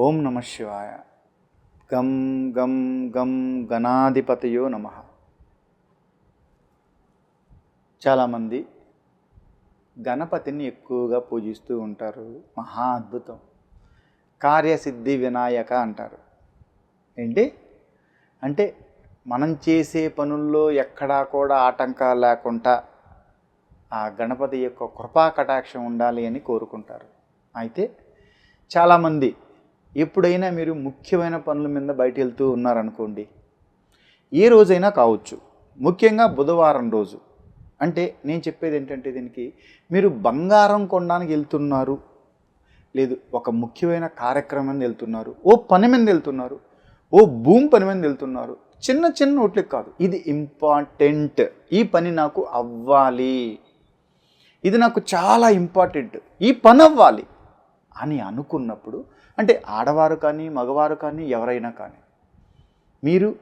ఓం నమ శివాయ. గం గం గం గణాధిపతయో నమ. చాలామంది గణపతిని ఎక్కువగా పూజిస్తూ ఉంటారు. మహా అద్భుతం. కార్యసిద్ధి వినాయక అంటారు. ఏంటి? అంటే మనం చేసే పనుల్లో ఎక్కడా కూడా ఆటంకాలు లేకుండా ఆ గణపతి యొక్క కృపా కటాక్షం ఉండాలి అని కోరుకుంటారు. అయితే చాలామంది ఎప్పుడైనా మీరు ముఖ్యమైన పనుల మీద బయట వెళ్తూ ఉన్నారనుకోండి ఏ రోజైనా కావచ్చు. ముఖ్యంగా బుధవారం రోజు. అంటే నేను చెప్పేది ఏంటంటే దీనికి మీరు బంగారం కొనడానికి వెళ్తున్నారు. లేదు ఒక ముఖ్యమైన కార్యక్రమం మీద వెళ్తున్నారు. ఓ పని మీద వెళ్తున్నారు. ఓ భూమి పని మీద వెళ్తున్నారు. చిన్న చిన్న నోట్లకి కాదు. ఇది ఇంపార్టెంట్. ఈ పని నాకు అవ్వాలి. ఇది నాకు చాలా ఇంపార్టెంట్. ఈ పని అవ్వాలి అని అనుకున్నప్పుడు అంటే ఆడవారు కానీ మగవారు కానీ ఎవరైనా కానీ. మీరు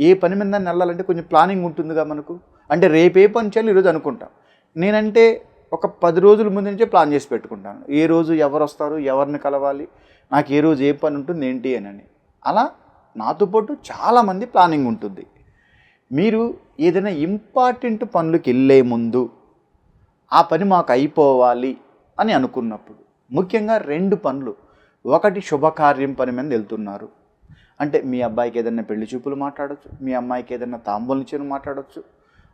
ఏ పని మీద వెళ్ళాలంటే కొంచెం ప్లానింగ్ ఉంటుందిగా మనకు. అంటే రేపు ఏ పని చేయాలి ఈరోజు అనుకుంటాం. నేనంటే ఒక పది రోజుల ముందు నుంచే ప్లాన్ చేసి పెట్టుకుంటాను. ఏ రోజు ఎవరు వస్తారు ఎవరిని కలవాలి నాకు ఏ రోజు ఏ పని ఉంటుంది ఏంటి అని అలా నాతో పాటు చాలామంది ప్లానింగ్ ఉంటుంది. మీరు ఏదైనా ఇంపార్టెంట్ పనులకు వెళ్ళే ముందు ఆ పని మాకు అయిపోవాలి అని అనుకున్నప్పుడు ముఖ్యంగా రెండు పనులు. ఒకటి శుభకార్యం పని మీద వెళ్తున్నారు. అంటే మీ అబ్బాయికి ఏదైనా పెళ్ళి చూపులు మాట్లాడచ్చు మీ అమ్మాయికి ఏదైనా తాంబూలు ఇచ్చిన మాట్లాడచ్చు.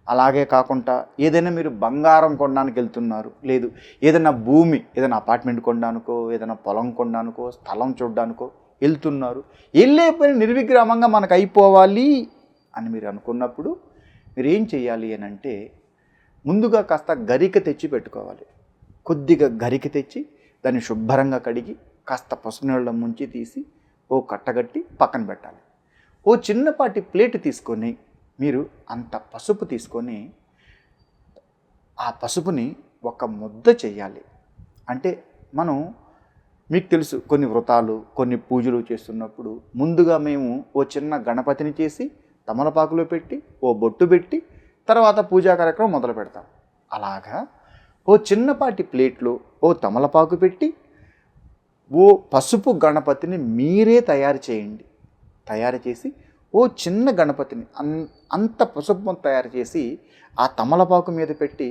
అలాగే కాకుండా ఏదైనా మీరు బంగారం కొనడానికి వెళ్తున్నారు. లేదు ఏదైనా భూమి ఏదైనా అపార్ట్మెంట్ కొనడానికో ఏదైనా పొలం కొనడానికో స్థలం చూడడానికో వెళ్తున్నారు. వెళ్ళే పని నిర్విగ్రామంగా మనకు అయిపోవాలి అని మీరు అనుకున్నప్పుడు మీరు ఏం చేయాలి అని అంటే ముందుగా కాస్త గరిక తెచ్చి పెట్టుకోవాలి. కొద్దిగా గరిక తెచ్చి దాన్ని శుభ్రంగా కడిగి కాస్త పసుపు నీళ్ళలో ముంచి తీసి ఓ కట్టగట్టి పక్కన పెట్టాలి. ఓ చిన్నపాటి ప్లేట్ తీసుకొని మీరు అంత పసుపు తీసుకొని ఆ పసుపుని ఒక ముద్ద చేయాలి అంటే మనం మీకు తెలుసు కొన్ని వ్రతాలు కొన్ని పూజలు చేస్తున్నప్పుడు ముందుగా మేము ఓ చిన్న గణపతిని చేసి తమలపాకులో పెట్టి ఓ బొట్టు పెట్టి తర్వాత పూజా కార్యక్రమం మొదలు పెడతాం. అలాగా ఓ చిన్నపాటి ప్లేట్లో ఓ తమలపాకు పెట్టి ఓ పసుపు గణపతిని మీరే తయారు చేయండి. తయారు చేసి ఓ చిన్న గణపతిని అన్ అంత పసుపు తయారు చేసి ఆ తమలపాకు మీద పెట్టి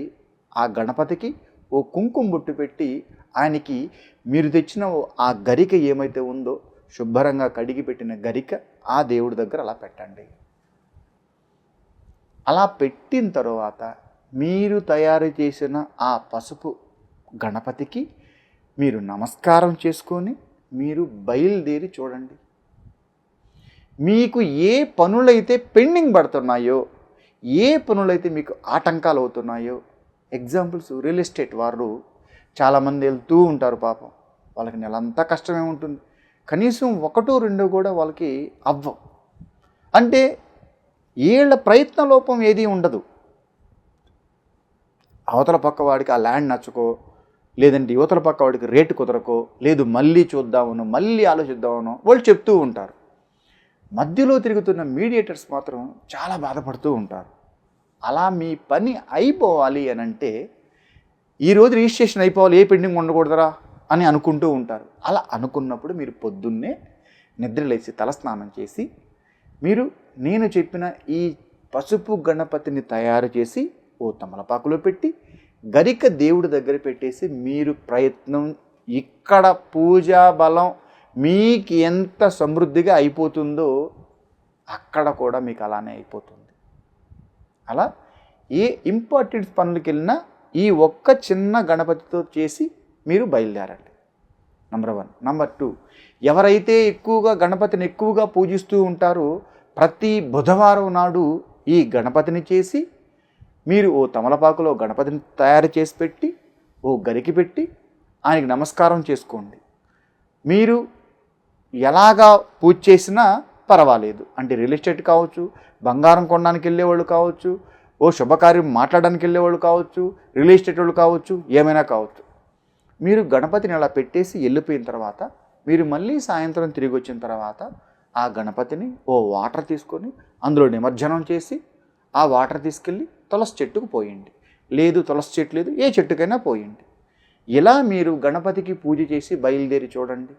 ఆ గణపతికి ఓ కుంకుమ బొట్టు పెట్టి ఆయనకి మీరు తెచ్చిన ఓ- ఆ గరిక ఏమైతే ఉందో శుభ్రంగా కడిగి పెట్టిన గరిక ఆ దేవుడి దగ్గర అలా పెట్టండి. అలా పెట్టిన తర్వాత మీరు తయారు చేసిన ఆ పసుపు గణపతికి మీరు నమస్కారం చేసుకొని మీరు బయలుదేరి చూడండి. మీకు ఏ పనులైతే పెండింగ్ పడుతున్నాయో ఏ పనులైతే మీకు ఆటంకాలు అవుతున్నాయో ఎగ్జాంపుల్స్ రియల్ ఎస్టేట్ వారు చాలామంది వెళ్తూ ఉంటారు పాపం. వాళ్ళకి నెలంతా కష్టమే ఉంటుంది. కనీసం ఒకటో రెండో కూడా వాళ్ళకి అవ్వం అంటే వీళ్ళ ప్రయత్న లోపం ఏదీ ఉండదు. అవతల పక్క వాడికి ఆ ల్యాండ్ నచ్చుకో లేదంటే యువతల పక్క వాడికి రేటు కుదరకో లేదు మళ్ళీ చూద్దామనో మళ్ళీ ఆలోచిద్దామనో వాళ్ళు చెప్తూ ఉంటారు. మధ్యలో తిరుగుతున్న మీడియేటర్స్ మాత్రం చాలా బాధపడుతూ ఉంటారు. అలా మీ పని అయిపోవాలి అని అంటే ఈరోజు రిజిస్ట్రేషన్ అయిపోవాలి ఏ పెండింగ్ ఉండకూడదురా అని అనుకుంటూ ఉంటారు. అలా అనుకున్నప్పుడు మీరు పొద్దున్నే నిద్రలేసి తలస్నానం చేసి మీరు నేను చెప్పిన ఈ పసుపు గణపతిని తయారు చేసి ఓ తమలపాకులో పెట్టి గరిక దేవుడి దగ్గర పెట్టేసి మీరు ప్రయత్నం ఇక్కడ పూజా బలం మీకు ఎంత సమృద్ధిగా అయిపోతుందో అక్కడ కూడా మీకు అలానే అయిపోతుంది. అలా ఏ ఇంపార్టెంట్ పనులకి వెళ్ళినా ఈ ఒక్క చిన్న గణపతితో చేసి మీరు బయలుదేరండి. నెంబర్ వన్ నెంబర్ టూ ఎవరైతే ఎక్కువగా గణపతిని ఎక్కువగా పూజిస్తూ ఉంటారో ప్రతి బుధవారం నాడు ఈ గణపతిని చేసి మీరు ఓ తమలపాకులో గణపతిని తయారు చేసి పెట్టి ఓ గరికి పెట్టి ఆయనకి నమస్కారం చేసుకోండి. మీరు ఎలాగా పూజ చేసినా పర్వాలేదు. అంటే రియల్ ఎస్టేట్ కావచ్చు బంగారం కొనడానికి వెళ్ళేవాళ్ళు కావచ్చు ఓ శుభకార్యం మాట్లాడడానికి వెళ్ళేవాళ్ళు కావచ్చు రియల్ ఎస్టేట్ వాళ్ళు కావచ్చు ఏమైనా కావచ్చు. మీరు గణపతిని అలా పెట్టేసి వెళ్ళిపోయిన తర్వాత మీరు మళ్ళీ సాయంత్రం తిరిగి వచ్చిన తర్వాత ఆ గణపతిని ఓ వాటర్ తీసుకొని అందులో నిమజ్జనం చేసి ఆ వాటర్ తీసుకెళ్ళి తులసి చెట్టుకు పోయండి. లేదు తులసి చెట్టు లేదు ఏ చెట్టుకైనా పోయండి. ఇలా మీరు గణపతికి పూజ చేసి బయలుదేరి చూడండి?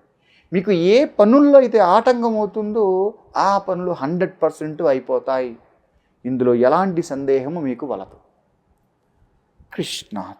మీకు ఏ పనుల్లో అయితే ఆటంకం అవుతుందో ఆ పనులు హండ్రెడ్ పర్సెంట్ అయిపోతాయి. ఇందులో ఎలాంటి సందేహము మీకు వలదు. కృష్ణ